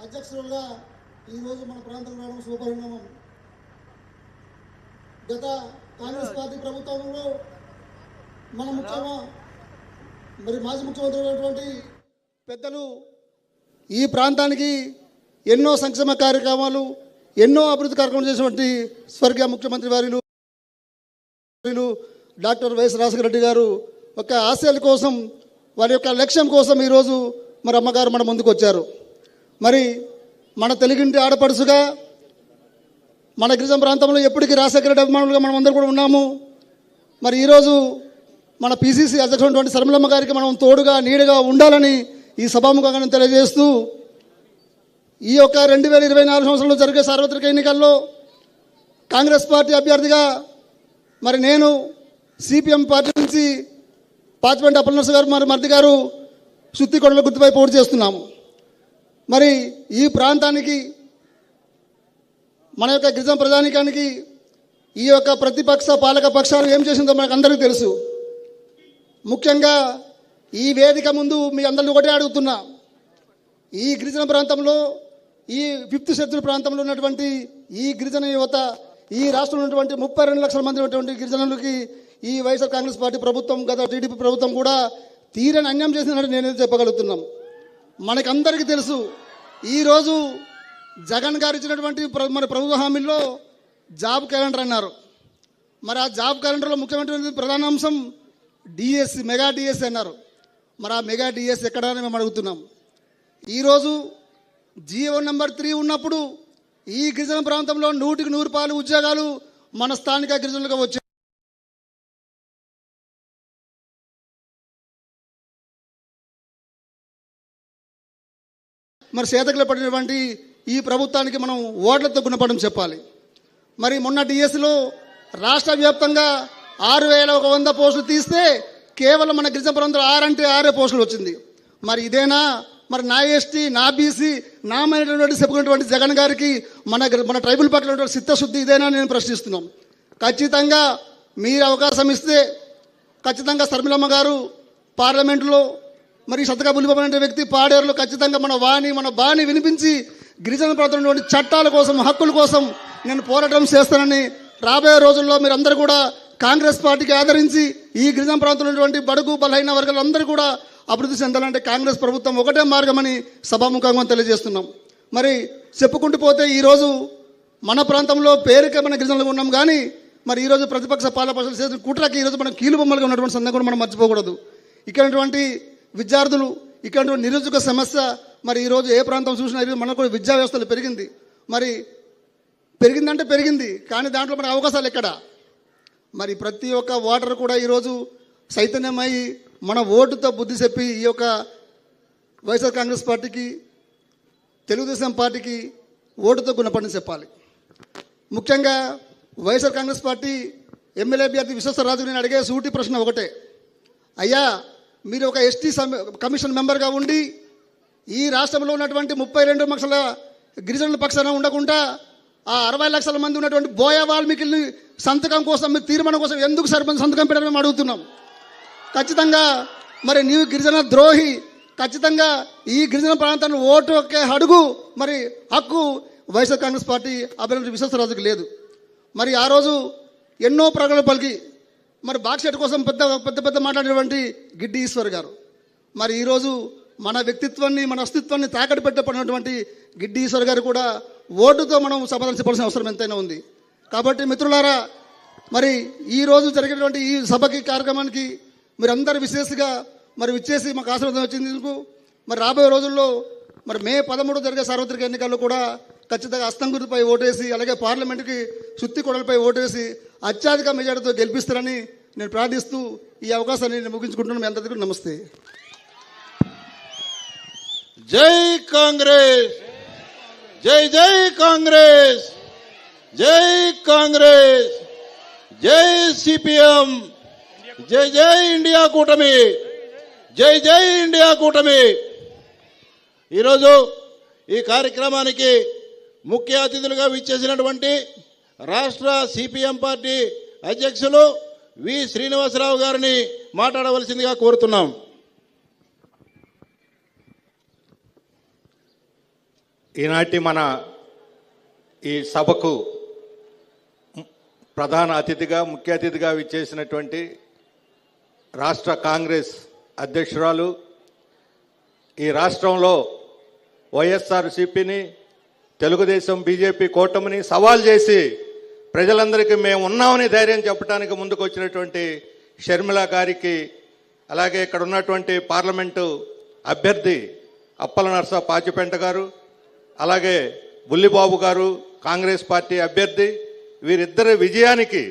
అధ్యక్షులుగా ఈరోజు మన ప్రాంతం రావడం శుభపరిణామం. గత కాంగ్రెస్ పార్టీ ప్రభుత్వంలో మన ముఖ్యమా మరి మాజీ ముఖ్యమంత్రి అయినటువంటి పెద్దలు ఈ ప్రాంతానికి ఎన్నో సంక్షేమ కార్యక్రమాలు ఎన్నో అభివృద్ధి కార్యక్రమాలు చేసినటువంటి స్వర్గీయ ముఖ్యమంత్రి వారిలు వారిలు డాక్టర్ వైఎస్ రాజశేఖర రెడ్డి గారు ఒక ఆశయాల కోసం వారి యొక్క లక్ష్యం కోసం ఈరోజు మరి అమ్మగారు మన ముందుకు వచ్చారు. మరి మన తెలుగింటి ఆడపడుచుగా మన గిరిజన ప్రాంతంలో ఎప్పటికీ రాజశేఖర రెడ్డి అభిమానులుగా మనం అందరూ కూడా ఉన్నాము. మరి ఈరోజు మన పిసిసి అధ్యక్షుడు శర్మలమ్మ గారికి మనం తోడుగా నీడగా ఉండాలని ఈ సభాముఖంగా తెలియజేస్తూ ఈ యొక్క రెండు వేల ఇరవై నాలుగు సంవత్సరంలో జరిగే సార్వత్రిక ఎన్నికల్లో కాంగ్రెస్ పార్టీ అభ్యర్థిగా మరి నేను సిపిఎం పార్టీ నుంచి పాచిపెంట అప్పలనర్స్ గారు మరి మర్ది గారు సుత్తికొండల గుర్తుపై పోటీ చేస్తున్నాము. మరి ఈ ప్రాంతానికి మన యొక్క గిరిజన ప్రజానికానికి ఈ యొక్క ప్రతిపక్ష పాలక పక్షాలు ఏం చేసిందో మనకు అందరికీ తెలుసు. ముఖ్యంగా ఈ వేదిక ముందు మీ అందరిని ఒకటే అడుగుతున్నా. ఈ గిరిజన ప్రాంతంలో ఈ ఫిఫ్త్ షెడ్యూల్ ప్రాంతంలో ఉన్నటువంటి ఈ గిరిజన యువత ఈ రాష్ట్రంలో ఉన్నటువంటి ముప్పై రెండు లక్షల మంది ఉన్నటువంటి గిరిజనులకి ఈ వైఎస్ఆర్ కాంగ్రెస్ పార్టీ ప్రభుత్వం గత టీడీపీ ప్రభుత్వం కూడా తీరని అన్యాయం చేసిందని నేను చెప్పగలుగుతున్నాం. మనకందరికీ తెలుసు ఈరోజు జగన్ గారు ఇచ్చినటువంటి ప్ర- మన ప్రభుత్వ హామీల్లో జాబ్ క్యాలెండర్ అన్నారు. మరి ఆ జాబ్ క్యాలెండర్లో ముఖ్యమైనటువంటి ప్రధాన అంశం డిఎస్సి మెగా డిఎస్సి అన్నారు. మరి ఆ మెగా డిఎస్సి ఎక్కడ అని మేము అడుగుతున్నాం. ఈరోజు జియో నెంబర్ త్రీ ఉన్నప్పుడు ఈ గిరిజన ప్రాంతంలో నూటికి నూరు పాలు ఉద్యోగాలు మన స్థానిక గిరిజనులుగా వచ్చాయి. మరి చేతకులు పడినటువంటి ఈ ప్రభుత్వానికి మనం ఓట్లతో గుణపడడం చెప్పాలి. మరి మొన్న డిఎస్సిలో రాష్ట్ర వ్యాప్తంగా ఆరు వేల ఒక వంద పోస్టులు తీస్తే కేవలం మన గిరిజన ప్రాంతంలో ఆరు అంటే ఆరే పోస్టులు వచ్చింది. మరి ఇదేనా? మరి నా ఎస్టీ నా బీసీ నా మైనటువంటి చెప్పుకున్నటువంటి జగన్ గారికి మన మన ట్రైబల్ పట్ల ఉన్నటువంటి చిత్తశుద్ధి ఇదేనా నేను ప్రశ్నిస్తున్నాం. ఖచ్చితంగా మీరు అవకాశం ఇస్తే ఖచ్చితంగా శర్మిలమ్మ గారు పార్లమెంటులో మరి సతగా బులిపమైన వ్యక్తి పాడేరులో ఖచ్చితంగా మన వాణి మన బాణి వినిపించి గిరిజన ప్రాంతంలోని చట్టాల కోసం హక్కుల కోసం నేను పోరాటం చేస్తానని రాబోయే రోజుల్లో మీరందరూ కూడా కాంగ్రెస్ పార్టీకి ఆదరించి ఈ గిరిజన ప్రాంతంలో ఉన్నటువంటి బడుగు బలహీన వర్గాలందరూ కూడా అభివృద్ధి చెందాలంటే కాంగ్రెస్ ప్రభుత్వం ఒకటే మార్గమని సభాముఖంగా తెలియజేస్తున్నాం. మరి చెప్పుకుంటూ పోతే ఈరోజు మన ప్రాంతంలో పేరుకే మన ఉన్నాం కానీ మరి ఈరోజు ప్రతిపక్ష పాలపక్షాలు చేసిన కుట్రకి ఈరోజు మనం కీలు బొమ్మలుగా ఉన్నటువంటి సందర్భం కూడా మనం మర్చిపోకూడదు. ఇక్కడ విద్యార్థులు ఇక్కడ నిరుద్యోగ సమస్య మరి ఈరోజు ఏ ప్రాంతం చూసినా ఈరోజు మనకు కూడా విద్యా వ్యవస్థలు పెరిగింది. మరి పెరిగిందంటే పెరిగింది కానీ దాంట్లో మన అవకాశాలు ఎక్కడ? మరి ప్రతి ఒక్క ఓటర్ కూడా ఈరోజు చైతన్యమై మన ఓటుతో బుద్ధి చెప్పి ఈ యొక్క వైఎస్ఆర్ కాంగ్రెస్ పార్టీకి తెలుగుదేశం పార్టీకి ఓటుతో గుణపడిని చెప్పాలి. ముఖ్యంగా వైఎస్ఆర్ కాంగ్రెస్ పార్టీ ఎమ్మెల్యే అభ్యర్థి విశ్వసరాజు నేను అడిగే సూటి ప్రశ్న ఒకటే. అయ్యా మీరు ఒక ఎస్టీ కమిషన్ మెంబర్గా ఉండి ఈ రాష్ట్రంలో ఉన్నటువంటి ముప్పై రెండు లక్షల గిరిజనుల పక్షాన ఉండకుండా ఆ అరవై లక్షల మంది ఉన్నటువంటి బోయ వాల్మీకిని సంతకం కోసం మీ తీర్మానం కోసం ఎందుకు సర్పంచ్ సంతకం పెట్టడం మేము అడుగుతున్నాం. ఖచ్చితంగా మరి నీవు గిరిజన ద్రోహి ఖచ్చితంగా ఈ గిరిజన ప్రాంతాన్ని ఓటు ఒకే అడుగు మరి హక్కు వైఎస్ఆర్ కాంగ్రెస్ పార్టీ అభ్యర్థి విశ్వసరాజుకి లేదు. మరి ఆ రోజు ఎన్నో ప్రకటనలు పలికి మరి బాక్సెట్ కోసం పెద్ద పెద్ద పెద్ద మాట్లాడినటువంటి గిడ్డి ఈశ్వర్ గారు. మరి ఈరోజు మన వ్యక్తిత్వాన్ని మన అస్తిత్వాన్ని తాకట్టు పెట్టబడినటువంటి గిడ్డి ఈశ్వర్ గారు కూడా ఓటుతో మనం సమాధానం అవసరం ఎంతైనా ఉంది. కాబట్టి మిత్రులారా మరి ఈ రోజు జరిగినటువంటి ఈ సభకి కార్యక్రమానికి మీరందరూ విశేషంగా మరి విచ్చేసి మాకు ఆశీర్వాదం వచ్చింది మరి రాబోయే రోజుల్లో మరి మే పదమూడు జరిగే సార్వత్రిక ఎన్నికల్లో కూడా ఖచ్చితంగా అస్తం ఓటేసి అలాగే పార్లమెంటుకి సుత్తి కొడలపై ఓటేసి అత్యధిక మెజార్టీతో గెలిపిస్తారని నేను ప్రార్థిస్తూ ఈ అవకాశాన్ని నేను ముగించుకుంటున్నాను. మీ అందరికీ నమస్తే. జై కాంగ్రెస్! జై జై కాంగ్రెస్! జై కాంగ్రెస్! జై సిపిఎం! జై జై ఇండియా కూటమి! జై జై ఇండియా కూటమి! ఈరోజు ఈ కార్యక్రమానికి ముఖ్య అతిథులుగా విచ్చేసినటువంటి రాష్ట్ర సిపిఎం పార్టీ అధ్యక్షులు వి శ్రీనివాసరావు గారిని మాట్లాడవలసిందిగా కోరుతున్నాం. ఈనాటి మన ఈ సభకు ప్రధాన అతిథిగా ముఖ్య అతిథిగా విచ్చేసినటువంటి రాష్ట్ర కాంగ్రెస్ అధ్యక్షురాలు ఈ రాష్ట్రంలో వైఎస్ఆర్సిపిని తెలుగుదేశం బీజేపీ కూటమిని సవాల్ చేసి ప్రజలందరికీ మేము ఉన్నామని ధైర్యం చెప్పడానికి ముందుకు వచ్చినటువంటి షర్మిల గారికి అలాగే ఇక్కడ ఉన్నటువంటి పార్లమెంటు అభ్యర్థి అప్పల నర్స పాచిపెంట గారు అలాగే బుల్లిబాబు గారు కాంగ్రెస్ పార్టీ అభ్యర్థి వీరిద్దరి విజయానికి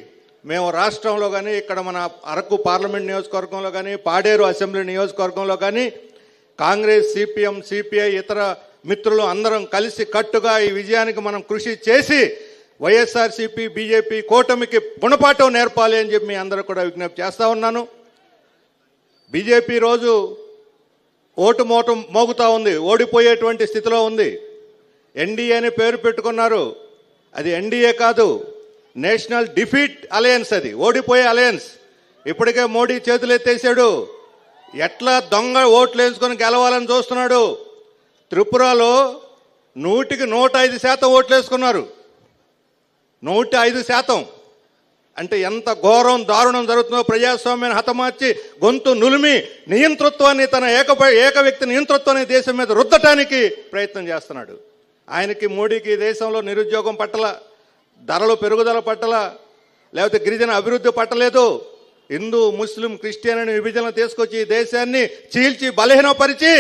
మేము రాష్ట్రంలో కానీ ఇక్కడ మన అరకు పార్లమెంట్ నియోజకవర్గంలో కానీ పాడేరు అసెంబ్లీ నియోజకవర్గంలో కానీ కాంగ్రెస్ సిపిఎం సిపిఐ ఇతర మిత్రులు అందరం కలిసి కట్టుగా ఈ విజయానికి మనం కృషి చేసి వైఎస్ఆర్సీపీ బీజేపీ కూటమికి గుణపాఠం నేర్పాలి అని చెప్పి మీ అందరూ కూడా విజ్ఞప్తి చేస్తూ ఉన్నాను. బీజేపీ రోజు ఓటు మోట మోగుతూ ఉంది ఓడిపోయేటువంటి స్థితిలో ఉంది. ఎన్డీఏ అని పేరు పెట్టుకున్నారు. అది ఎన్డీఏ కాదు నేషనల్ డిఫీట్ అలయన్స్ అది ఓడిపోయే అలయన్స్. ఇప్పటికే మోడీ చేతులు ఎత్తేసాడు ఎట్లా దొంగ ఓట్లు వేసుకొని గెలవాలని చూస్తున్నాడు. త్రిపురలో నూటికి నూట ఐదు శాతం ఓట్లు వేసుకున్నారు. నూట ఐదు శాతం. అంటే ఎంత ఘోరం దారుణం జరుగుతుందో ప్రజాస్వామ్యాన్ని హతమార్చి గొంతు నులిమి నియంతృత్వాన్ని తన ఏక ఏక వ్యక్తి నియంతృత్వాన్ని దేశం మీద రుద్దటానికి ప్రయత్నం చేస్తున్నాడు. ఆయనకి మోడీకి దేశంలో నిరుద్యోగం పట్టల ధరలు పెరుగుదల పట్టల లేకపోతే గిరిజన అభివృద్ధి పట్టలేదు. హిందూ ముస్లిం క్రిస్టియన్ అని విభజన తీసుకొచ్చి దేశాన్ని చీల్చి బలహీనపరిచి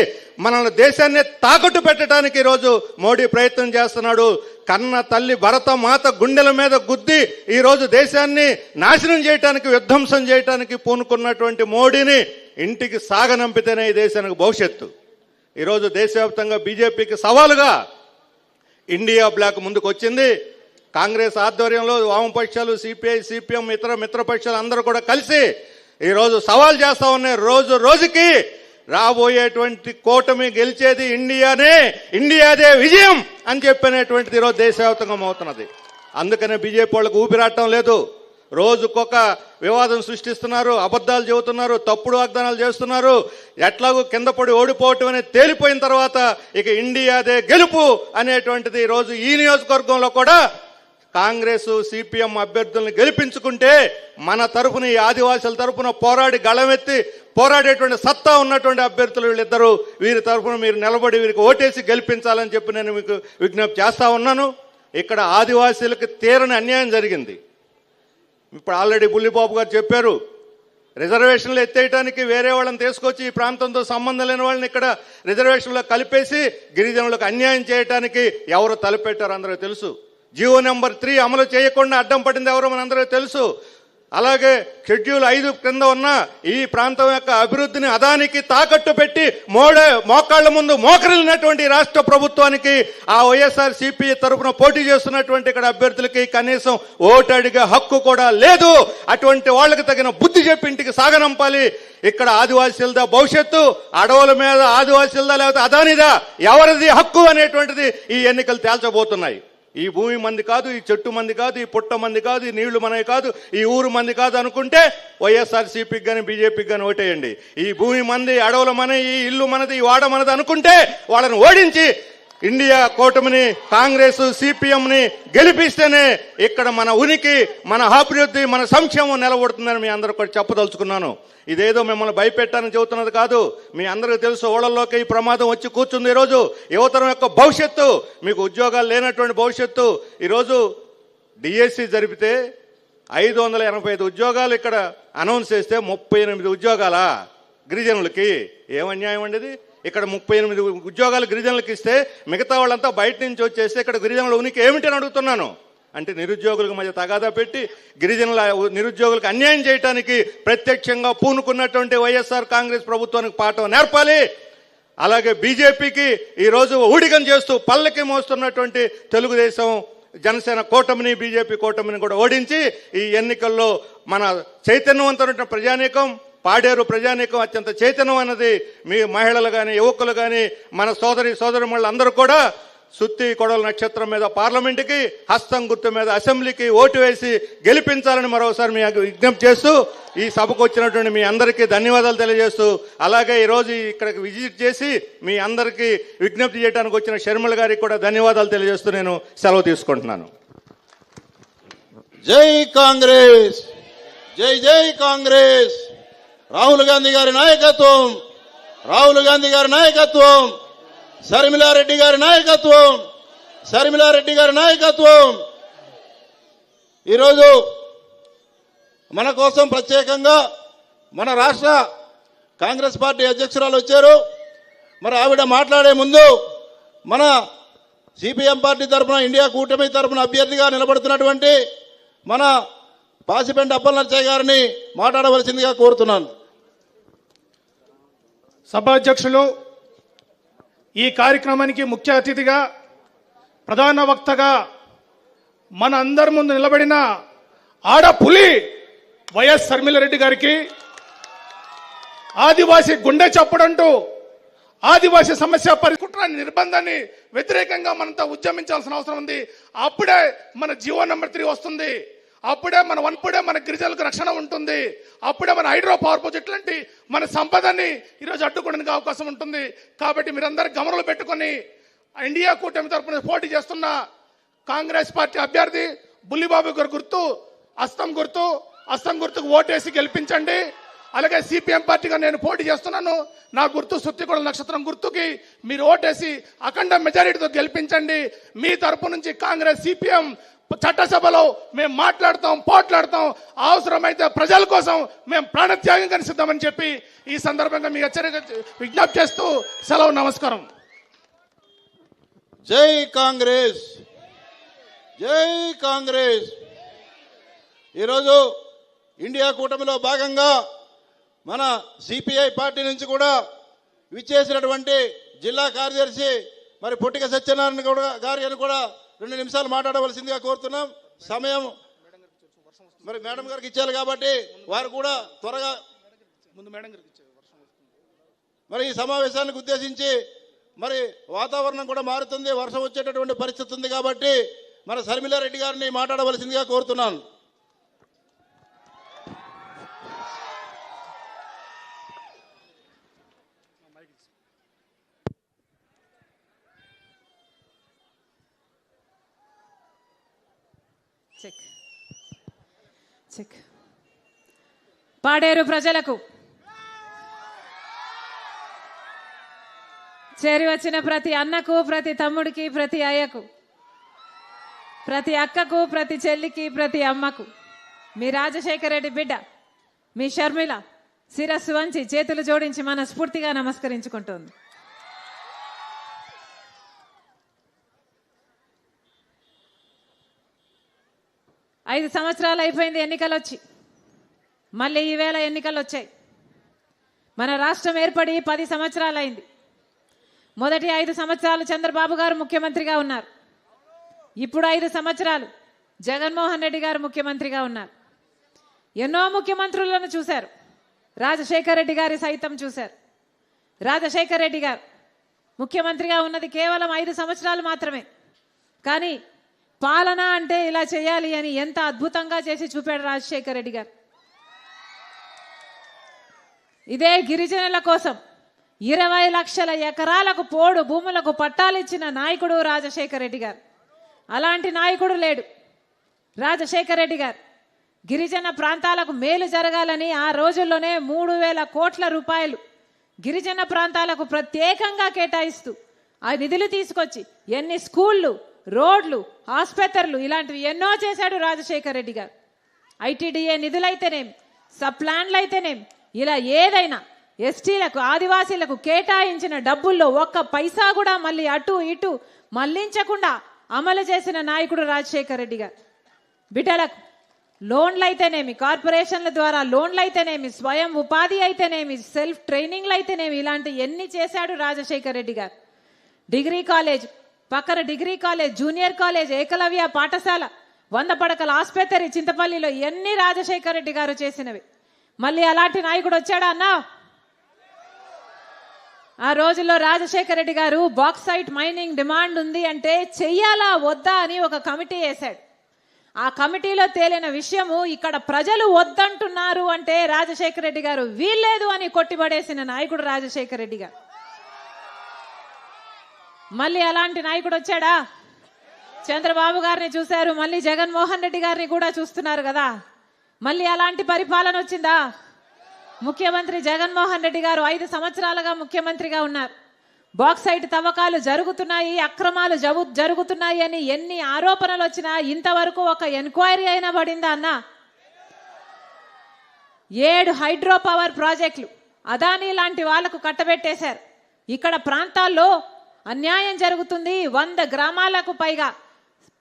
మనల్ని దేశాన్ని తాకట్టు పెట్టడానికి ఈరోజు మోడీ ప్రయత్నం చేస్తున్నాడు. కన్న తల్లి భరత మాత గుండెల మీద గుద్ది ఈరోజు దేశాన్ని నాశనం చేయటానికి విధ్వంసం చేయటానికి పూనుకున్నటువంటి మోడీని ఇంటికి సాగనంపితేనే ఈ దేశానికి భవిష్యత్తు. ఈరోజు దేశవ్యాప్తంగా బీజేపీకి సవాలుగా ఇండియా బ్లాక్ ముందుకు వచ్చింది కాంగ్రెస్ ఆధ్వర్యంలో వామపక్షాలు సిపిఐ సిపిఎం ఇతర మిత్రపక్షాలు అందరూ కూడా కలిసి ఈరోజు సవాల్ చేస్తా ఉన్నాయి. రోజు రోజుకి రాబోయేటువంటి కూటమి గెలిచేది ఇండియానే ఇండియాదే విజయం అని చెప్పినటువంటిది ఈరోజు దేశవ్యాప్తంగా అవుతున్నది. అందుకనే బీజేపీ వాళ్ళకు ఊపిరాటం లేదు. రోజుకొక వివాదం సృష్టిస్తున్నారు అబద్ధాలు చెబుతున్నారు తప్పుడు వాగ్దానాలు చేస్తున్నారు. ఎట్లాగూ కింద పడి ఓడిపోవటం అనేది తేలిపోయిన తర్వాత ఇక ఇండియాదే గెలుపు అనేటువంటిది ఈరోజు ఈ నియోజకవర్గంలో కూడా కాంగ్రెస్ సిపిఎం అభ్యర్థులను గెలిపించుకుంటే మన తరపున ఈ ఆదివాసుల తరపున పోరాడి గళమెత్తి పోరాడేటువంటి సత్తా ఉన్నటువంటి అభ్యర్థులు వీళ్ళిద్దరూ వీరి తరపున మీరు నిలబడి వీరికి ఓటేసి గెలిపించాలని చెప్పి నేను మీకు విజ్ఞప్తి చేస్తా ఉన్నాను. ఇక్కడ ఆదివాసీలకు తీరని అన్యాయం జరిగింది. ఇప్పుడు ఆల్రెడీ బుల్లిబాబు గారు చెప్పారు రిజర్వేషన్లు ఎత్తేయడానికి వేరే వాళ్ళని తీసుకొచ్చి ఈ ప్రాంతంతో సంబంధం లేని వాళ్ళని ఇక్కడ రిజర్వేషన్లో కలిపేసి గిరిజనులకు అన్యాయం చేయడానికి ఎవరు తలపెట్టారు అందరూ తెలుసు. జియో నెంబర్ త్రీ అమలు చేయకుండా అడ్డం పడింది ఎవరో మనందరూ తెలుసు. అలాగే షెడ్యూల్ ఐదు క్రింద ఉన్న ఈ ప్రాంతం యొక్క అభివృద్ధిని అదానికి తాకట్టు పెట్టి మోడే మోకాళ్ళ ముందు మోకరిల్లినటువంటి రాష్ట్ర ప్రభుత్వానికి ఆ వైఎస్ఆర్ సిపిఐ తరపున పోటీ చేస్తున్నటువంటి ఇక్కడ అభ్యర్థులకి కనీసం ఓటు అడిగే హక్కు కూడా లేదు. అటువంటి వాళ్ళకి తగిన బుద్ధి చెప్పి ఇంటికి సాగనంపాలి. ఇక్కడ ఆదివాసీలదా భవిష్యత్తు అడవుల మీద ఆదివాసీలదా లేకపోతే అదానిదా? ఎవరిది హక్కు అనేటువంటిది ఈ ఎన్నికలు తేల్చబోతున్నాయి. ఈ భూమి మంది కాదు ఈ చెట్టు మంది కాదు ఈ పుట్ట మంది కాదు ఈ నీళ్ళు మనవి కాదు ఈ ఊరు మంది కాదు అనుకుంటే వైఎస్ఆర్సీపీకి కానీ బీజేపీకి కానీ ఓటేయండి. ఈ భూమి మంది అడవుల మన ఈ ఇల్లు మనది ఈ వాడ మనది అనుకుంటే వాళ్ళని ఓడించి ఇండియా కూటమిని కాంగ్రెస్ సిపిఎం ని గెలిపిస్తేనే ఇక్కడ మన ఉనికి మన అభివృద్ధి మన సంక్షేమం నిలబడుతుందని మీ అందరూ కూడా చెప్పదలుచుకున్నాను. ఇదేదో మిమ్మల్ని భయపెట్టాలని చెబుతున్నది కాదు. మీ అందరికీ తెలుసు ఓళ్ళల్లోకి ఈ ప్రమాదం వచ్చి కూర్చుంది ఈరోజు. యువతరం యొక్క భవిష్యత్తు మీకు ఉద్యోగాలు లేనటువంటి భవిష్యత్తు. ఈరోజు డిఎస్సి జరిపితే ఐదు వందల ఎనభై ఐదు ఉద్యోగాలు ఇక్కడ అనౌన్స్ చేస్తే ముప్పై ఎనిమిది ఉద్యోగాలా? గిరిజనులకి ఏమన్యాయం అండి ఇక్కడ ముప్పై ఎనిమిది ఉద్యోగాలు గిరిజనులకు ఇస్తే మిగతా వాళ్ళంతా బయట నుంచి వచ్చేస్తే ఇక్కడ గిరిజనుల ఉనికి ఏమిటని అడుగుతున్నాను. అంటే నిరుద్యోగులకు మధ్య తగాదా పెట్టి గిరిజనుల నిరుద్యోగులకు అన్యాయం చేయడానికి ప్రత్యక్షంగా పూనుకున్నటువంటి వైఎస్ఆర్ కాంగ్రెస్ ప్రభుత్వానికి పాఠం నేర్పాలి. అలాగే బీజేపీకి ఈరోజు ఊడిగం చేస్తూ పల్లకి మోస్తున్నటువంటి తెలుగుదేశం జనసేన కూటమిని బీజేపీ కూటమిని కూడా ఓడించి ఈ ఎన్నికల్లో మన చైతన్యవంతమైన ప్రజానీకం పాడేరు ప్రజానీకం అత్యంత చైతన్యం అన్నది మీ మహిళలు కానీ యువకులు కానీ మన సోదరి సోదరి అందరూ కూడా సుత్తి కొడల నక్షత్రం మీద పార్లమెంటుకి హస్తం గుర్తు మీద అసెంబ్లీకి ఓటు వేసి గెలిపించాలని మరోసారి మీ విజ్ఞప్తి చేస్తూ ఈ సభకు వచ్చినటువంటి మీ అందరికీ ధన్యవాదాలు తెలియజేస్తూ అలాగే ఈరోజు ఇక్కడికి విజిట్ చేసి మీ అందరికీ విజ్ఞప్తి చేయడానికి వచ్చిన షర్మిల గారికి కూడా ధన్యవాదాలు తెలియజేస్తూ నేను సెలవు తీసుకుంటున్నాను. జై కాంగ్రెస్! జై జై కాంగ్రెస్! రాహుల్ గాంధీ గారి నాయకత్వం రాహుల్ గాంధీ గారి నాయకత్వం శర్మిలారెడ్డి గారి నాయకత్వం శర్మిలారెడ్డి గారి నాయకత్వం. ఈరోజు మన కోసం ప్రత్యేకంగా మన రాష్ట్ర కాంగ్రెస్ పార్టీ అధ్యక్షురాలు వచ్చారు. మరి ఆవిడ మాట్లాడే ముందు మన సిపిఎం పార్టీ తరఫున ఇండియా కూటమి తరఫున అభ్యర్థిగా నిలబడుతున్నటువంటి మన పాసిపెంట అప్పల గారిని మాట్లాడవలసిందిగా కోరుతున్నాను. సభాధ్యక్షులు ఈ కార్యక్రమానికి ముఖ్య అతిథిగా ప్రధాన వక్తగా మన అందరి ముందు నిలబడిన ఆడపులి వైఎస్ శర్మిలారెడ్డి గారికి ఆదివాసీ గుండె చప్పుడంటూ ఆదివాసీ సమస్య పరికుట్ర నిర్బంధాన్ని వ్యతిరేకంగా మనంతా ఉద్యమించాల్సిన అవసరం ఉంది. అప్పుడే మన జీవో నెంబర్ త్రీ వస్తుంది. అప్పుడే మన అప్పుడే మన గిరిజనులకు రక్షణ ఉంటుంది. అప్పుడే మన హైడ్రో పవర్ ప్రాజెక్ట్ లాంటి మన సంపదని ఈరోజు అడ్డుకోవడానికి అవకాశం ఉంటుంది. కాబట్టి మీరందరూ గమనంలో పెట్టుకొని ఇండియా కూటమి తరపున పోటీ చేస్తున్న కాంగ్రెస్ పార్టీ అభ్యర్థి బుల్లిబాబు గారు గుర్తు అస్తం గుర్తు అస్తం గుర్తుకు ఓటేసి గెలిపించండి. అలాగే సిపిఎం పార్టీగా నేను పోటీ చేస్తున్నాను. నా గుర్తు సుత్తికొండ నక్షత్రం గుర్తుకి మీరు ఓటేసి అఖండ మెజారిటీతో గెలిపించండి. మీ తరపు నుంచి కాంగ్రెస్ సిపిఎం చట్టసభలో మేము మాట్లాడతాం పోట్లాడతాం. అవసరమైతే ప్రజల కోసం మేము ప్రాణత్యాగం కానీ సిద్ధమని చెప్పి ఈ సందర్భంగా మీ హెచ్చరిక విజ్ఞప్తి చేస్తూ సెలవు నమస్కారం. జై కాంగ్రెస్! జై కాంగ్రెస్! ఈరోజు ఇండియా కూటమిలో భాగంగా మన సిపిఐ పార్టీ నుంచి కూడా విచ్చేసినటువంటి జిల్లా కార్యదర్శి మరి పుట్టిక సత్యనారాయణ కూడా గారి కూడా రెండు నిమిషాలు మాట్లాడవలసిందిగా కోరుతున్నాం సమయం మరి మేడం గారికి ఇచ్చారు కాబట్టి వారు కూడా త్వరగా ముందు మేడం గారికి. మరి ఈ సమావేశానికి ఉద్దేశించి మరి వాతావరణం కూడా మారుతుంది వర్షం వచ్చేటటువంటి పరిస్థితి ఉంది కాబట్టి మన శర్మిలారెడ్డి గారిని మాట్లాడవలసిందిగా కోరుతున్నాను పాడేరు ప్రజలకు. చేరి వచ్చిన ప్రతి అన్నకు ప్రతి తమ్ముడికి ప్రతి అయ్యకు ప్రతి అక్కకు ప్రతి చెల్లికి ప్రతి అమ్మకు. మీ రాజశేఖర రెడ్డి బిడ్డ మీ షర్మిల శిరస్సు వంచి చేతులు జోడించి మనస్ఫూర్తిగా నమస్కరించుకుంటుంది. ఐదు సంవత్సరాలు అయిపోయింది ఎన్నికలు వచ్చి మళ్ళీ ఈవేళ ఎన్నికలు వచ్చాయి. మన రాష్ట్రం ఏర్పడి పది సంవత్సరాలైంది. మొదటి ఐదు సంవత్సరాలు చంద్రబాబు గారు ముఖ్యమంత్రిగా ఉన్నారు. ఇప్పుడు ఐదు సంవత్సరాలు జగన్మోహన్ రెడ్డి గారు ముఖ్యమంత్రిగా ఉన్నారు. ఎన్నో ముఖ్యమంత్రులను చూశారు. రాజశేఖర రెడ్డి గారి సైతం చూశారు. రాజశేఖర రెడ్డి గారు ముఖ్యమంత్రిగా ఉన్నది కేవలం ఐదు సంవత్సరాలు మాత్రమే. కానీ పాలన అంటే ఇలా చేయాలి అని ఎంత అద్భుతంగా చేసి చూపాడు రాజశేఖర రెడ్డి గారు. ఇదే గిరిజనుల కోసం ఇరవై లక్షల ఎకరాలకు పోడు భూములకు పట్టాలిచ్చిన నాయకుడు రాజశేఖర రెడ్డి గారు. అలాంటి నాయకుడు లేడు. రాజశేఖర రెడ్డి గారు. గిరిజన ప్రాంతాలకు మేలు జరగాలని ఆ రోజుల్లోనే మూడు వేల కోట్ల రూపాయలు గిరిజన ప్రాంతాలకు ప్రత్యేకంగా కేటాయిస్తూ ఆ నిధులు తీసుకొచ్చి ఎన్ని స్కూళ్ళు రోడ్లు ఆసుపత్రులు ఇలాంటివి ఎన్నో చేశాడు రాజశేఖర రెడ్డి గారు. ఐటీడీఏ నిధులైతేనేం సబ్ ప్లాన్లు ఇలా ఏదైనా ఎస్టీలకు ఆదివాసీలకు కేటాయించిన డబ్బుల్లో ఒక్క పైసా కూడా మళ్ళీ అటు ఇటు మళ్ళించకుండా అమలు చేసిన నాయకుడు రాజశేఖర్ రెడ్డి గారు. బిడ్డలకు లోన్లు అయితేనేమి కార్పొరేషన్ల ద్వారా లోన్లు అయితేనేమి స్వయం ఉపాధి అయితేనేమి సెల్ఫ్ ట్రైనింగ్లు అయితేనేమి ఇలాంటి ఎన్ని చేశాడు రాజశేఖర రెడ్డి గారు. డిగ్రీ కాలేజ్ పక్కన degree college junior college Ekalavya పాఠశాల వంద పడకల ఆసుపత్రి చింతపల్లిలో ఎన్ని రాజశేఖర రెడ్డి గారు చేసినవి? మళ్ళీ అలాంటి నాయకుడు వచ్చాడా అన్నా? ఆ రోజుల్లో రాజశేఖర రెడ్డి గారు బాక్సైట్ మైనింగ్ డిమాండ్ ఉంది అంటే చెయ్యాలా వద్దా అని ఒక కమిటీ వేశాడు. ఆ కమిటీలో తేలిన విషయము ఇక్కడ ప్రజలు వద్దంటున్నారు అంటే రాజశేఖర రెడ్డి గారు వీల్లేదు అని కొట్టిపడేసిన నాయకుడు రాజశేఖర రెడ్డి గారు. మళ్ళీ అలాంటి నాయకుడు వచ్చాడా? చంద్రబాబు గారిని చూశారు మళ్ళీ జగన్మోహన్ రెడ్డి గారిని కూడా చూస్తున్నారు కదా. మళ్ళీ అలాంటి పరిపాలన వచ్చిందా? ముఖ్యమంత్రి జగన్మోహన్ రెడ్డి గారు ఐదు సంవత్సరాలుగా ముఖ్యమంత్రిగా ఉన్నారు. బాక్సైట్ తవ్వకాలు జరుగుతున్నాయి అక్రమాలు జగు జరుగుతున్నాయి అని ఎన్ని ఆరోపణలు వచ్చినా ఇంతవరకు ఒక ఎంక్వైరీ అయినా పడిందా అన్న? ఏడు హైడ్రో పవర్ ప్రాజెక్టులు అదానీ లాంటి వాళ్ళకు కట్టబెట్టేశారు. ఇక్కడ ప్రాంతాల్లో అన్యాయం జరుగుతుంది వంద గ్రామాలకు పైగా.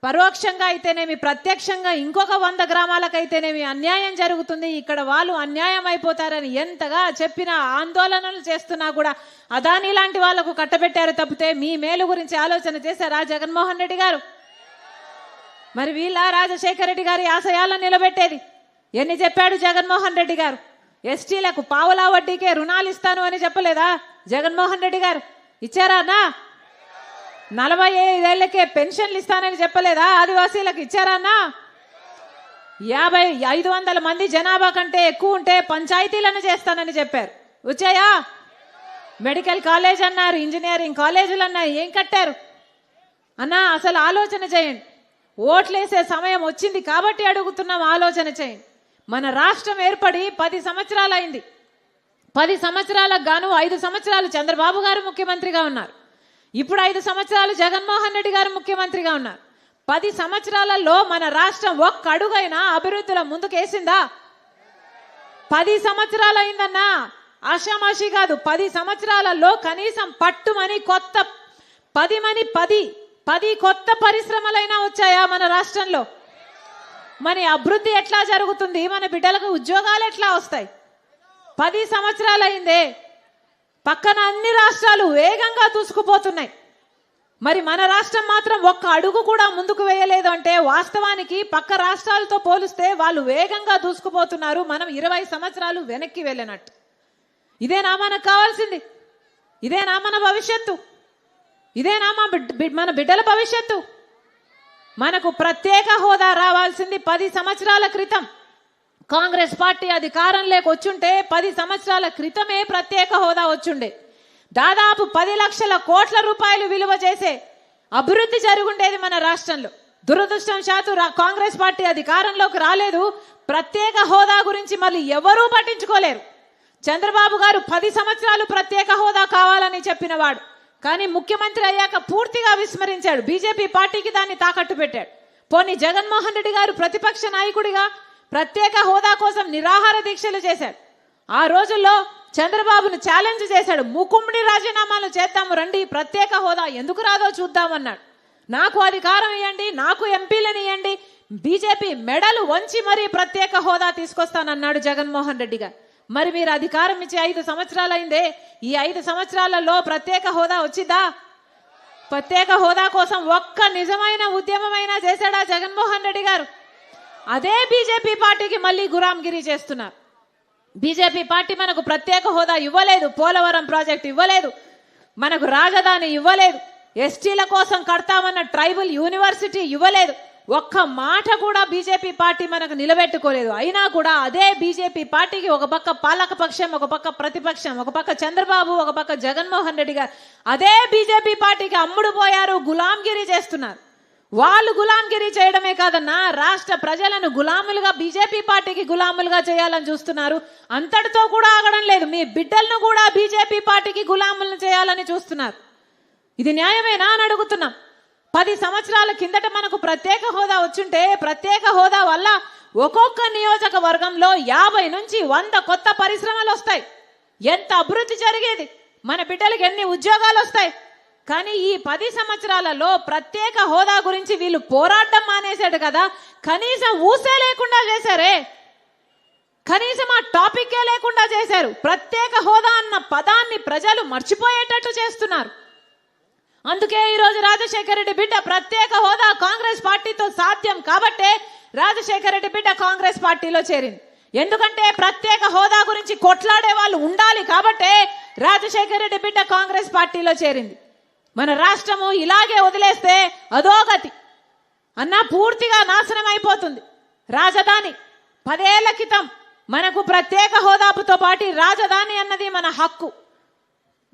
పరోక్షంగా అయితేనేమి ప్రత్యక్షంగా ఇంకొక వంద గ్రామాలకైతేనేమి అన్యాయం జరుగుతుంది. ఇక్కడ వాళ్ళు అన్యాయం అయిపోతారని ఎంతగా చెప్పినా ఆందోళనలు చేస్తున్నా కూడా అదానీ లాంటి వాళ్ళకు కట్టబెట్టారు తప్పితే మీ మేలు గురించి ఆలోచన చేశారా జగన్మోహన్ రెడ్డి గారు. మరి వీళ్ళ రాజశేఖర రెడ్డి గారి ఆశయాలను నిలబెట్టేది. ఎన్ని చెప్పాడు జగన్మోహన్ రెడ్డి గారు? ఎస్టీలకు పావులా వడ్డీకే రుణాలు ఇస్తాను అని చెప్పలేదా జగన్మోహన్ రెడ్డి గారు? ఇచ్చారా నలభై ఐదేళ్ళకే పెన్షన్లు ఇస్తానని చెప్పలేదా? ఆదివాసీలకు ఇచ్చారన్నా యాభై ఐదు వందల మంది జనాభా కంటే ఎక్కువ ఉంటే పంచాయతీలను చేస్తానని చెప్పారు. వచ్చాయా? మెడికల్ కాలేజ్ అన్నారు ఇంజనీరింగ్ కాలేజీలు అన్నారు ఏం కట్టారు? అన్నా అసలు ఆలోచన చేయండి. ఓట్లేసే సమయం వచ్చింది కాబట్టి అడుగుతున్నాం ఆలోచన చేయండి. మన రాష్ట్రం ఏర్పడి పది సంవత్సరాలు అయింది పది సంవత్సరాలకు గాను ఐదు సంవత్సరాలు చంద్రబాబు గారు ముఖ్యమంత్రిగా ఉన్నారు. ఇప్పుడు ఐదు సంవత్సరాలు జగన్మోహన్ రెడ్డి గారు ముఖ్యమంత్రిగా ఉన్నారు. పది సంవత్సరాలలో మన రాష్ట్రం ఒక్క అడుగైనా అభివృద్ధిలో ముందుకేసిందా? పది సంవత్సరాలు అయిందన్నా ఆషామాషి కాదు పది సంవత్సరాలలో కనీసం పట్టుమని కొత్త పది మని పది పది కొత్త పరిశ్రమలైనా వచ్చాయా మన రాష్ట్రంలో? మన అభివృద్ధి ఎట్లా జరుగుతుంది? మన బిడ్డలకు ఉద్యోగాలు ఎట్లా వస్తాయి? పది సంవత్సరాలు అయిందే పక్కన అన్ని రాష్ట్రాలు వేగంగా దూసుకుపోతున్నాయి. మరి మన రాష్ట్రం మాత్రం ఒక్క అడుగు కూడా ముందుకు వేయలేదు అంటే వాస్తవానికి పక్క రాష్ట్రాలతో పోలిస్తే వాళ్ళు వేగంగా దూసుకుపోతున్నారు. మనం ఇరవై సంవత్సరాలు వెనక్కి వెళ్ళినట్టు. ఇదేనా మనకు కావాల్సింది. ఇదేనా మన భవిష్యత్తు. ఇదేనా మా మన బిడ్డల భవిష్యత్తు. మనకు ప్రత్యేక హోదా రావాల్సింది పది సంవత్సరాల క్రితం. కాంగ్రెస్ పార్టీ అధికారంలోకి వచ్చుంటే పది సంవత్సరాల క్రితమే ప్రత్యేక హోదా వచ్చుండే. దాదాపు పది లక్షల కోట్ల రూపాయలు విలువ చేసే అభివృద్ధి జరుగుండేది మన రాష్ట్రంలో. దురదృష్టం శాతు కాంగ్రెస్ పార్టీ అధికారంలోకి రాలేదు. ప్రత్యేక హోదా గురించి మళ్ళీ ఎవరూ పట్టించుకోలేరు. చంద్రబాబు గారు పది సంవత్సరాలు ప్రత్యేక హోదా కావాలని చెప్పినవాడు. కానీ ముఖ్యమంత్రి అయ్యాక పూర్తిగా విస్మరించాడు. బీజేపీ పార్టీకి దాన్ని తాకట్టు పెట్టాడు. పోనీ జగన్మోహన్ రెడ్డి గారు ప్రతిపక్ష నాయకుడిగా ప్రత్యేక హోదా కోసం నిరాహార దీక్షలు చేశాడు ఆ రోజుల్లో చంద్రబాబును ఛాలెంజ్ చేశాడు. ముకుంబుని రాజీనామాలు చేద్దాము రండి ప్రత్యేక హోదా ఎందుకు రాదో చూద్దామన్నాడు. నాకు అధికారం ఇవ్వండి నాకు ఎంపీలను ఇవ్వండి బీజేపీ మెడలు వంచి మరీ ప్రత్యేక హోదా తీసుకొస్తానన్నాడు జగన్మోహన్ రెడ్డి గారు. మరి మీరు అధికారం ఇచ్చి ఐదు సంవత్సరాలు అయిందే ఈ ఐదు సంవత్సరాలలో ప్రత్యేక హోదా వచ్చిందా? ప్రత్యేక హోదా కోసం ఒక్క నిజమైన ఉద్యమమైనా చేశాడా జగన్మోహన్ రెడ్డి గారు? అదే బీజేపీ పార్టీకి మళ్ళీ గురాంగిరి చేస్తున్నారు. బీజేపీ పార్టీ మనకు ప్రత్యేక హోదా ఇవ్వలేదు పోలవరం ప్రాజెక్ట్ ఇవ్వలేదు మనకు రాజధాని ఇవ్వలేదు ఎస్టీల కోసం కడతామన్న ట్రైబల్ యూనివర్సిటీ ఇవ్వలేదు. ఒక్క మాట కూడా బీజేపీ పార్టీ మనకు నిలబెట్టుకోలేదు. అయినా కూడా అదే బీజేపీ పార్టీకి ఒక పక్క పాలక పక్షం ఒక పక్క ప్రతిపక్షం ఒక పక్క చంద్రబాబు ఒక పక్క జగన్మోహన్ రెడ్డి గారు అదే బీజేపీ పార్టీకి అమ్ముడు పోయారు గులాంగిరి చేస్తున్నారు. వాళ్ళు గులాంగిరి చేయడమే కాదన్నా రాష్ట్ర ప్రజలను గులాములుగా బీజేపీ పార్టీకి గులాములుగా చేయాలని చూస్తున్నారు. అంతటితో కూడా ఆగడం లేదు. మీ బిడ్డలను కూడా బీజేపీ పార్టీకి గులాములను చేయాలని చూస్తున్నారు. ఇది న్యాయమేనా అని అడుగుతున్నాం. పది సంవత్సరాల కిందట మనకు ప్రత్యేక హోదా వచ్చుంటే ప్రత్యేక హోదా వల్ల ఒక్కొక్క నియోజకవర్గంలో యాభై నుంచి వంద కొత్త పరిశ్రమలు వస్తాయి. ఎంత అభివృద్ధి జరిగేది? మన బిడ్డలకు ఎన్ని ఉద్యోగాలు వస్తాయి? కానీ ఈ పది సంవత్సరాలలో ప్రత్యేక హోదా గురించి వీళ్ళు పోరాటం మానేశాడు కదా. కనీసం ఊసే లేకుండా చేశారే. కనీసం ఆ టాపిక్కే లేకుండా చేశారు. ప్రత్యేక హోదా అన్న పదాన్ని ప్రజలు మర్చిపోయేటట్టు చేస్తున్నారు. అందుకే ఈరోజు రాజశేఖర రెడ్డి బిడ్డ ప్రత్యేక హోదా కాంగ్రెస్ పార్టీతో సాధ్యం కాబట్టే రాజశేఖర రెడ్డి బిడ్డ కాంగ్రెస్ పార్టీలో చేరింది. ఎందుకంటే ప్రత్యేక హోదా గురించి కొట్లాడే వాళ్ళు ఉండాలి కాబట్టే రాజశేఖర రెడ్డి బిడ్డ కాంగ్రెస్ పార్టీలో చేరింది. మన రాష్ట్రము ఇలాగే వదిలేస్తే అధోగతి అన్న పూర్తిగా నాశనం అయిపోతుంది. రాజధాని పదేళ్ళ క్రితం మనకు ప్రత్యేక హోదాపుతో పాటు రాజధాని అన్నది మన హక్కు.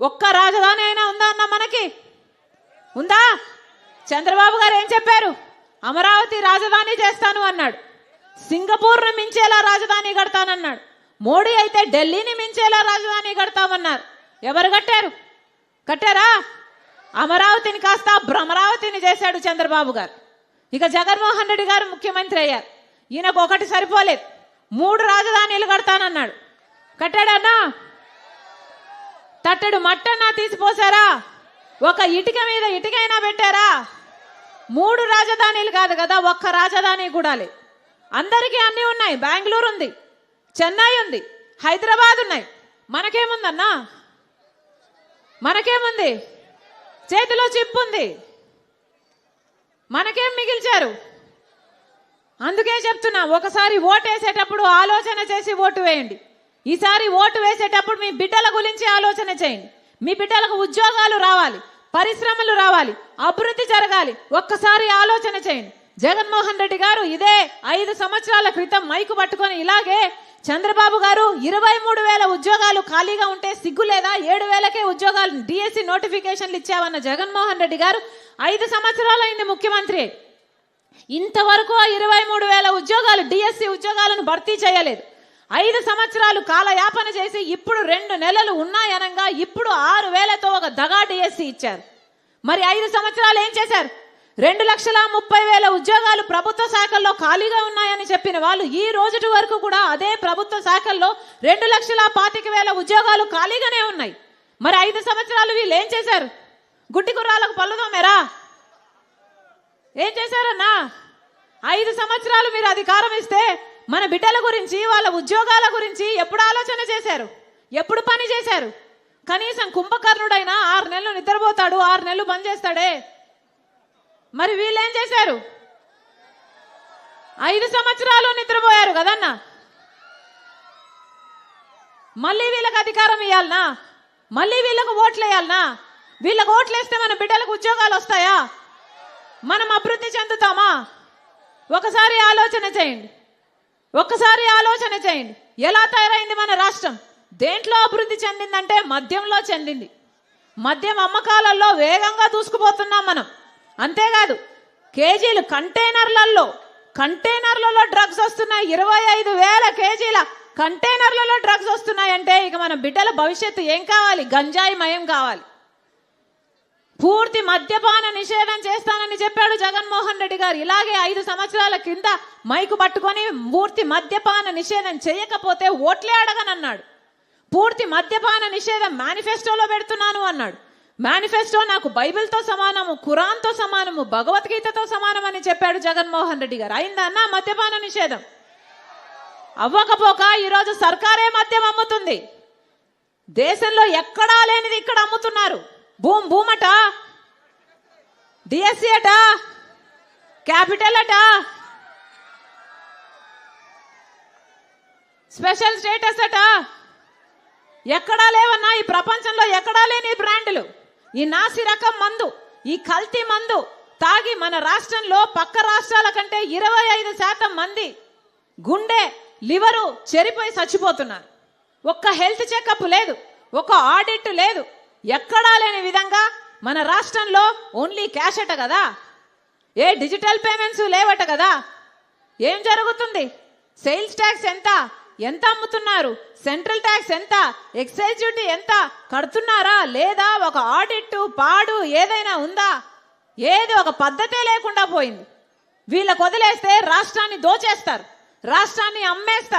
ఒక్క రాజధాని అయినా ఉందా అన్న మనకి? ఉందా? చంద్రబాబు గారు ఏం చెప్పారు? అమరావతి రాజధాని చేస్తాను అన్నాడు. సింగపూర్ను మించేలా రాజధాని కడతానన్నాడు. మోడీ అయితే ఢిల్లీని మించేలా రాజధాని కడతామన్నారు. ఎవరు కట్టారు? కట్టారా? అమరావతిని కాస్త భ్రమరావతిని చేశాడు చంద్రబాబు గారు. ఇక జగన్మోహన్ రెడ్డి గారు ముఖ్యమంత్రి అయ్యారు. ఈయనకు ఒకటి సరిపోలేదు. మూడు రాజధానిలు కడతానన్నాడు. కట్టాడన్నా? తట్టడు మట్టన్నా తీసిపోసారా? ఒక ఇటుక మీద ఇటుకైనా పెట్టారా? మూడు రాజధానిలు కాదు కదా ఒక్క రాజధాని కూడా అందరికీ అన్నీ ఉన్నాయి. బెంగళూరు ఉంది చెన్నై ఉంది హైదరాబాద్ ఉన్నాయి. మనకేముందన్నా? మనకేముంది? చేతిలో చిప్పు ఉంది. మనకేం మిగిల్చారు? అందుకే చెప్తున్నా ఒకసారి ఓటు వేసేటప్పుడు ఆలోచన చేసి ఓటు వేయండి. ఈసారి ఓటు వేసేటప్పుడు మీ బిడ్డల గురించి ఆలోచన చేయండి. మీ బిడ్డలకు ఉద్యోగాలు రావాలి పరిశ్రమలు రావాలి అభివృద్ధి జరగాలి. ఒక్కసారి ఆలోచన చేయండి. జగన్మోహన్ రెడ్డి గారు ఇదే ఐదు సంవత్సరాల క్రితం మైకు పట్టుకొని ఇలాగే చంద్రబాబు గారు ఇరవై మూడు వేల ఉద్యోగాలు ఖాళీగా ఉంటే సిగ్గు లేదా? ఏడు వేలకే ఉద్యోగాలు డిఎస్సి నోటిఫికేషన్లు ఇచ్చావన్న జగన్మోహన్ రెడ్డి గారు ఐదు సంవత్సరాలైంది ముఖ్యమంత్రి. ఇంతవరకు ఆ ఇరవై మూడు వేల ఉద్యోగాలు డిఎస్సి ఉద్యోగాలను భర్తీ చేయలేదు. ఐదు సంవత్సరాలు కాలయాపన చేసి ఇప్పుడు రెండు నెలలు ఉన్నాయనగా ఇప్పుడు ఆరు వేలతో ఒక దగా డిఎస్సి ఇచ్చారు. మరి ఐదు సంవత్సరాలు ఏం చేశారు? రెండు లక్షల ముప్పై వేల ఉద్యోగాలు ప్రభుత్వ శాఖల్లో ఖాళీగా ఉన్నాయని చెప్పిన వాళ్ళు ఈ రోజుటి వరకు కూడా అదే ప్రభుత్వ శాఖల్లో రెండు లక్షల పాతిక వేల ఉద్యోగాలు ఖాళీగానే ఉన్నాయి. మరి ఐదు సంవత్సరాలు వీళ్ళు ఏం చేశారు? గుడ్డి కుర్రాలకు పళ్ళుదోమేరా ఏం చేశారన్నా? ఐదు సంవత్సరాలు మీరు అధికారం ఇస్తే మన బిడ్డల గురించి వాళ్ళ ఉద్యోగాల గురించి ఎప్పుడు ఆలోచన చేశారు? ఎప్పుడు పని చేశారు? కనీసం కుంభకర్ణుడైనా ఆరు నెలలు నిద్రపోతాడు ఆరు నెలలు బంద్ చేస్తాడే. మరి వీళ్ళేం చేశారు? ఐదు సంవత్సరాలు నిద్రపోయారు కదన్నా? మళ్ళీ వీళ్ళకి అధికారం ఇవ్వాలనా మళ్ళీ వీళ్ళకు ఓట్లు వేయాలనా? వీళ్ళకు ఓట్లు వేస్తే మన బిడ్డలకు ఉద్యోగాలు వస్తాయా? మనం అభివృద్ధి చెందుతామా? ఒకసారి ఆలోచన చేయండి. ఒక్కసారి ఆలోచన చేయండి. ఎలా తయారైంది మన రాష్ట్రం? దేంట్లో అభివృద్ధి చెందిందంటే మద్యంలో చెందింది. మద్యం అమ్మకాలలో వేగంగా దూసుకుపోతున్నాం మనం. అంతేకాదు కేజీలు కంటైనర్లలో కంటైనర్లలో డ్రగ్స్ వస్తున్నాయి. ఇరవై ఐదు వేల కేజీల కంటైనర్లలో డ్రగ్స్ వస్తున్నాయంటే ఇక మన బిడ్డల భవిష్యత్తు ఏం కావాలి? గంజాయి మయం కావాలి. పూర్తి మద్యపాన నిషేధం చేస్తానని చెప్పాడు జగన్మోహన్ రెడ్డి గారు. ఇలాగే ఐదు సంవత్సరాల కింద మైకు పట్టుకొని పూర్తి మద్యపాన నిషేధం చేయకపోతే ఓట్లే అడగనన్నాడు. పూర్తి మద్యపాన నిషేధం మేనిఫెస్టోలో పెడుతున్నాను అన్నాడు. మేనిఫెస్టో నాకు బైబిల్తో సమానము ఖురాన్తో సమానము భగవద్గీతతో సమానం అని చెప్పాడు జగన్మోహన్ రెడ్డి గారు. అయిందన్నా మద్యపాన నిషేధం. అవ్వకపోక ఈరోజు సర్కారే మద్యం అమ్ముతుంది. దేశంలో ఎక్కడా లేనిది ఇక్కడ అమ్ముతున్నారు. భూమ్ భూమట? డిఎస్సి అట? క్యాపిటల్ అట? స్పెషల్ స్టేటస్ అట? ఎక్కడా లేవన్నా? ఈ ప్రపంచంలో ఎక్కడా లేని ఈ బ్రాండ్లు? ఈ నాసి రకం మందు ఈ కల్తీ మందు తాగి మన రాష్ట్రంలో పక్క రాష్ట్రాల కంటే ఇరవై ఐదు శాతం మంది గుండె లివరు చెరిపోయి చచ్చిపోతున్నారు. ఒక్క హెల్త్ చెకప్ లేదు ఒక ఆడిట్ లేదు. ఎక్కడా లేని విధంగా మన రాష్ట్రంలో ఓన్లీ క్యాష్ అట కదా? ఏ డిజిటల్ పేమెంట్స్ లేవట కదా? ఏం జరుగుతుంది? సేల్స్ ట్యాక్స్ ఎంత? ఎంత అమ్ముతున్నారు? సెంట్రల్ ట్యాక్స్ ఎంత? ఎక్సైజ్ డ్యూటీ ఎంత? కడుతున్నారా? లేదా ఒక ఆడిట్ పాడు ఏదైనా ఉందా? ఏది ఒక పద్ధతే లేకుండా పోయింది. వీళ్ళకు వదిలేస్తే రాష్ట్రాన్ని దోచేస్తారు. రాష్ట్రాన్ని అమ్మేస్తారు.